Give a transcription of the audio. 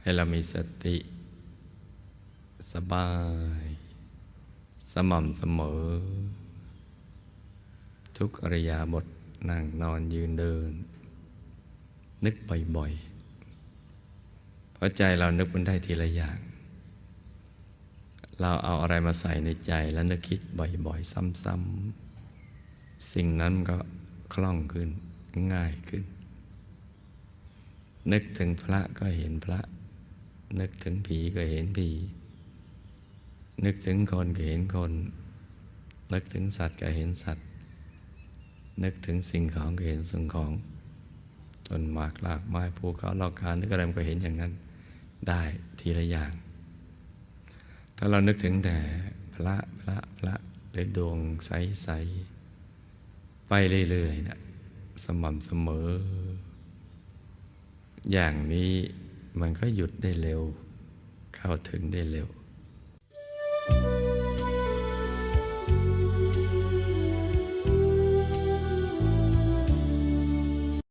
ให้เรามีสติ สบาย สม่ำเสมอ ทุกอริยาบทนั่งนอนยืนเดิน นึกบ่อยๆเพราะใจเรานึกมันได้ทีละอย่าง เราเอาอะไรมาใส่ในใจแล้วนึกคิดบ่อยๆ ซ้ำๆ สิ่งนั้นก็คล่องขึ้นง่ายขึ้น นึกถึงพระก็เห็นพระ นึกถึงผีก็เห็นผี นึกถึงคนก็เห็นคน นึกถึงสัตว์ก็เห็นสัตว์ นึกถึงสิ่งของก็เห็นสิ่งของต้นหมากลากไม้ภูเขาลอกคานึกอะไรมันก็เห็นอย่างนั้น ได้ทีละอย่าง ถ้าเรานึกถึงแต่พระพระพระหรือดวงใสๆไปเรื่อยๆนะสม่ำเสมอ อย่างนี้ มันก็หยุดได้เร็ว เข้าถึงได้เร็ว